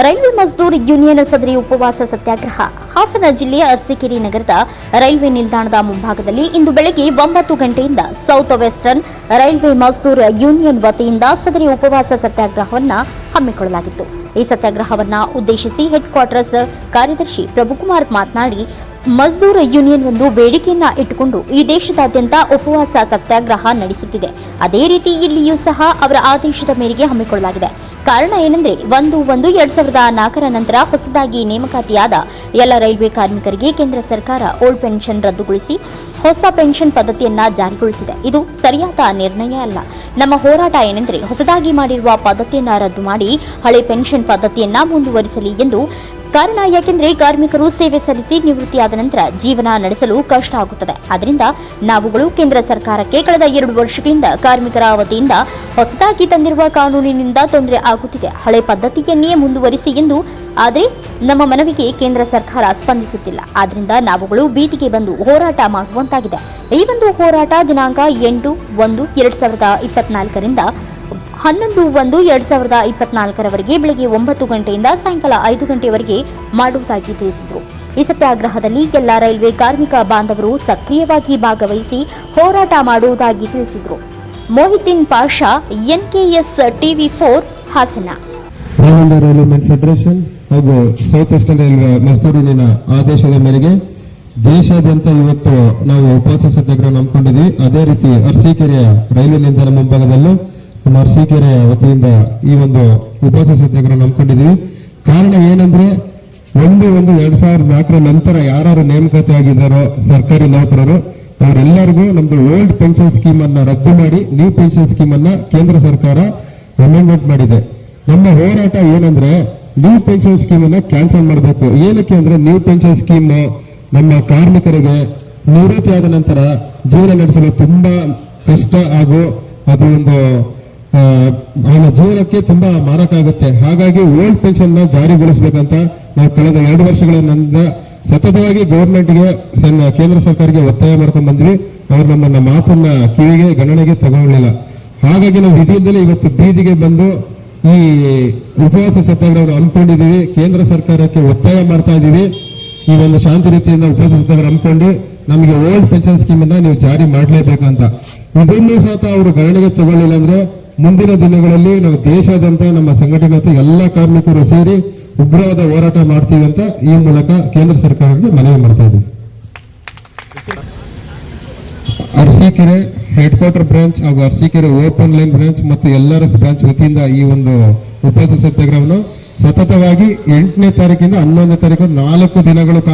Railway Mazdoor union ಸದರಿ ಉಪವಾಸ ಸತ್ಯಾಗ್ರಹ. ಹಾಸನ ಜಿಲ್ಲೆಯ ಅರಸೀಕೆರೆ ನಗರದ ರೈಲ್ವೆ ನಿಲ್ದಾಣದ ಮುಂಭಾಗದಲ್ಲಿ ಇಂದು ಬೆಳಗ್ಗೆ ಒಂಬತ್ತು ಗಂಟೆಯಿಂದ south western railway Mazdoor union ವತಿಯಿಂದ ಸದರಿ ಉಪವಾಸ ಸತ್ಯಾಗ್ರಹವನ್ನು ಹಮ್ಮಿಕೊಳ್ಳಲಾಗಿತ್ತು. ಈ ಸತ್ಯಾಗ್ರಹವನ್ನು ಉದ್ದೇಶಿಸಿ ಹೆಡ್ ಕ್ವಾರ್ಟರ್ಸ್ ಕಾರ್ಯದರ್ಶಿ ಪ್ರಭುಕುಮಾರ್ ಮಾತನಾಡಿ ಮಜ್ದೂರ್ ಯೂನಿಯನ್ ಒಂದು ಬೇಡಿಕೆಯನ್ನ ಇಟ್ಟುಕೊಂಡು ಈ ದೇಶದಾದ್ಯಂತ ಉಪವಾಸ ಸತ್ಯಾಗ್ರಹ ನಡೆಸುತ್ತಿದೆ. ಅದೇ ರೀತಿ ಇಲ್ಲಿಯೂ ಸಹ ಅವರ ಆದೇಶದ ಮೇರೆಗೆ ಹಮ್ಮಿಕೊಳ್ಳಲಾಗಿದೆ. ಕಾರಣ ಏನೆಂದರೆ ಒಂದು ಒಂದು ಎರಡ್ ಸಾವಿರದ ನಾಲ್ಕರ ನಂತರ ಹೊಸದಾಗಿ ನೇಮಕಾತಿಯಾದ ಎಲ್ಲ ರೈಲ್ವೆ ಕಾರ್ಮಿಕರಿಗೆ ಕೇಂದ್ರ ಸರ್ಕಾರ ಓಲ್ಡ್ ಪೆನ್ಷನ್ ರದ್ದುಗೊಳಿಸಿ ಹೊಸ ಪೆನ್ಷನ್ ಪದ್ಧತಿಯನ್ನ ಜಾರಿಗೊಳಿಸಿದೆ. ಇದು ಸರಿಯಾದ ನಿರ್ಣಯ ಅಲ್ಲ. ನಮ್ಮ ಹೋರಾಟ ಏನೆಂದರೆ ಹೊಸದಾಗಿ ಮಾಡಿರುವ ಪದ್ಧತಿಯನ್ನ ರದ್ದು ಮಾಡಿ ಹಳೆ ಪೆನ್ಷನ್ ಪದ್ಧತಿಯನ್ನ ಮುಂದುವರಿಸಲಿ ಎಂದು ಕಾರಣ ಯಾಕೆಂದರೆ ಕಾರ್ಮಿಕರು ಸೇವೆ ಸಲ್ಲಿಸಿ ನಿವೃತ್ತಿಯಾದ ನಂತರ ಜೀವನ ನಡೆಸಲು ಕಷ್ಟ ಆಗುತ್ತದೆ. ಅದರಿಂದ ನಾವುಗಳು ಕೇಂದ್ರ ಸರ್ಕಾರಕ್ಕೆ ಕಳೆದ ಎರಡು ವರ್ಷಗಳಿಂದ ಕಾರ್ಮಿಕರ ವತಿಯಿಂದ ಹೊಸದಾಗಿ ತಂದಿರುವ ಕಾನೂನಿನಿಂದ ತೊಂದರೆ ಆಗುತ್ತಿದೆ. ಹಳೆ ಪದ್ಧತಿಯನ್ನೇ ಮುಂದುವರಿಸಿ ಎಂದು ಆದರೆ ನಮ್ಮ ಮನವಿಗೆ ಕೇಂದ್ರ ಸರ್ಕಾರ ಸ್ಪಂದಿಸುತ್ತಿಲ್ಲ. ಆದ್ದರಿಂದ ನಾವುಗಳು ಬೀದಿಗೆ ಬಂದು ಹೋರಾಟ ಮಾಡುವಂತಾಗಿದೆ. ಈ ಒಂದು ಹೋರಾಟ ದಿನಾಂಕ ಎಂಟು ಒಂದು ಎರಡು ಸಾವಿರದ ಇಪ್ಪತ್ನಾಲ್ಕರಿಂದ ಹನ್ನೊಂದು ಒಂದು, ಎರಡ್ ಸಾವಿರದ ಇಪ್ಪತ್ನಾಲ್ಕರವರೆಗೆ ಬೆಳಗ್ಗೆ ಒಂಬತ್ತು ಗಂಟೆಯಿಂದ ಸಾಯಂಕಾಲ ಐದು ಗಂಟೆಯವರೆಗೆ ಮಾಡುವುದಾಗಿ ತಿಳಿಸಿದರು. ಈ ಸತ್ಯಾಗ್ರಹದಲ್ಲಿ ಎಲ್ಲ ರೈಲ್ವೆ ಕಾರ್ಮಿಕ ಬಾಂಧವರು ಸಕ್ರಿಯವಾಗಿ ಭಾಗವಹಿಸಿ ಹೋರಾಟ ಮಾಡುವುದಾಗಿ ತಿಳಿಸಿದರು. Mohiddin Pasha, NKS TV four, Hassan. Federation ಹಾಗೂ ಸೌತ್ ಈಸ್ಟರ್ನ್ ರೈಲ್ವೆ ಮಸ್ತೂರಿನ ಆದೇಶದ ಮೇರೆಗೆ ದೇಶಾದ್ಯಂತ ಇವತ್ತು ನಾವು ಉಪವಾಸ ಸತ್ಯಾಗ್ರಹ ನಂಬ್ಕೊಂಡಿದ್ವಿ. ಅದೇ ರೀತಿ ಅರಸೀಕೆರೆಯ ರೈಲ್ವೆ ನಿಲ್ದಾಣ ಮುಂಭಾಗದಲ್ಲೂ ನಮ್ಮ ಅರಸೀಕೆರೆಯ ವತಿಯಿಂದ ಈ ಒಂದು ಉಪವಾಸ ಸತ್ಯಾಗ್ರಹ ನಂಬ್ಕೊಂಡಿದ್ವಿ ಕಾರಣ ಏನಂದ್ರೆ, ಒಂದು ಒಂದು ಎರಡ್ ಸಾವಿರದ ನಾಲ್ಕರ ನಂತರ ಯಾರು ನೇಮಕಾತಿ ಆಗಿದ್ದಾರೋ ಸರ್ಕಾರಿ ನೌಕರರು, ಅವರೆಲ್ಲರಿಗೂ ನಮ್ದು ಓಲ್ಡ್ ಪೆನ್ಷನ್ ಸ್ಕೀಮ್ ಅನ್ನ ರದ್ದು ಮಾಡಿ, ನ್ಯೂ ಪೆನ್ಷನ್ ಸ್ಕೀಮ್ ಅನ್ನ ಕೇಂದ್ರ ಸರ್ಕಾರ ಅಮೆಂಡ್ಮೆಂಟ್ ಮಾಡಿದೆ. ನಮ್ಮ ಹೋರಾಟ ಏನಂದ್ರೆ, ನ್ಯೂ ಪೆನ್ಷನ್ ಸ್ಕೀಮ್ ಅನ್ನ ಕ್ಯಾನ್ಸಲ್ ಮಾಡಬೇಕು. ಏನಕ್ಕೆ ಅಂದ್ರೆ, ನ್ಯೂ ಪೆನ್ಷನ್ ಸ್ಕೀಮ್ ನಮ್ಮ ಕಾರ್ಮಿಕರಿಗೆ ನಿವೃತ್ತಿ ಆದ ನಂತರ ಜೀವನ ನಡೆಸಲು ತುಂಬಾ ಕಷ್ಟ ಹಾಗೂ ಅದು ಒಂದು ಅವನ ಜೀವನಕ್ಕೆ ತುಂಬಾ ಮಾರಕ ಆಗುತ್ತೆ. ಹಾಗಾಗಿ ಓಲ್ಡ್ ಪೆನ್ಷನ್ನ ಜಾರಿಗೊಳಿಸಬೇಕಂತ ನಾವು ಕಳೆದ ಎರಡು ವರ್ಷಗಳ ನಂತರ ಸತತವಾಗಿ ಗೌರ್ಮೆಂಟ್ಗೆ ಕೇಂದ್ರ ಸರ್ಕಾರಕ್ಕೆ ಒತ್ತಾಯ ಮಾಡ್ಕೊಂಡು ಬಂದ್ವಿ. ಅವ್ರು ನಮ್ಮನ್ನ ಮಾತನ್ನ, ಕಿವಿಗೆ, ಗಣನೆಗೆ ತಗೊಳ್ಳಿಲ್ಲ. ಹಾಗಾಗಿ ನಾವು ವಿಧಿಯಿಂದಲೇ ಇವತ್ತು ಬೀದಿಗೆ ಬಂದು ಈ ಉಪವಾಸ ಸತ್ಯಾಗ್ರಹವನ್ನು ಹಮ್ಮಿಕೊಂಡಿದ್ದೀವಿ. ಕೇಂದ್ರ ಸರ್ಕಾರಕ್ಕೆ ಒತ್ತಾಯ ಮಾಡ್ತಾ ಇದ್ದೀವಿ. ಈ ಒಂದು ಶಾಂತಿ ರೀತಿಯಿಂದ ಉಪವಾಸ ಸತ್ಯಾಗ್ರಹ ಹಮ್ಮಿಕೊಂಡು ನಮಗೆ ಓಲ್ಡ್ ಪೆನ್ಷನ್ ಸ್ಕೀಮ್ ಅನ್ನ ನೀವು ಜಾರಿ ಮಾಡಲೇಬೇಕಂತ. ಇದನ್ನು ಸಹ ಅವರು ಗಣನೆಗೆ ತಗೊಳ್ಳಿಲ್ಲ ಅಂದ್ರೆ ಮುಂದಿನ ದಿನಗಳಲ್ಲಿ ನಾವು ದೇಶಾದ್ಯಂತ ನಮ್ಮ ಸಂಘಟನೆ ಎಲ್ಲ ಕಾರ್ಮಿಕರು ಸೇರಿ ಉಗ್ರವಾದ ಹೋರಾಟ ಮಾಡ್ತೀವಿ ಅಂತ ಈ ಮೂಲಕ ಕೇಂದ್ರ ಸರ್ಕಾರಕ್ಕೆ ಮನವಿ ಮಾಡ್ತಾ ಇದ್ದೀವಿ. ಅರಸೀಕೆರೆ ಹೆಡ್ ಕ್ವಾರ್ಟರ್ ಬ್ರಾಂಚ್ ಹಾಗೂ ಅರಸೀಕೆರೆ ಓಪನ್ ಲೈನ್ ಬ್ರಾಂಚ್ ಮತ್ತು ಎಸ್ ಬ್ರಾಂಚ್ ವತಿಯಿಂದ ಈ ಒಂದು ಉಪವಾಸ ಸತ್ಯಾಗ್ರಹವನ್ನು ಸತತವಾಗಿ ಎಂಟನೇ ತಾರೀಕಿಂದ ಹನ್ನೊಂದನೇ ತಾರೀಕು ನಾಲ್ಕು ದಿನಗಳ ಕಾಲ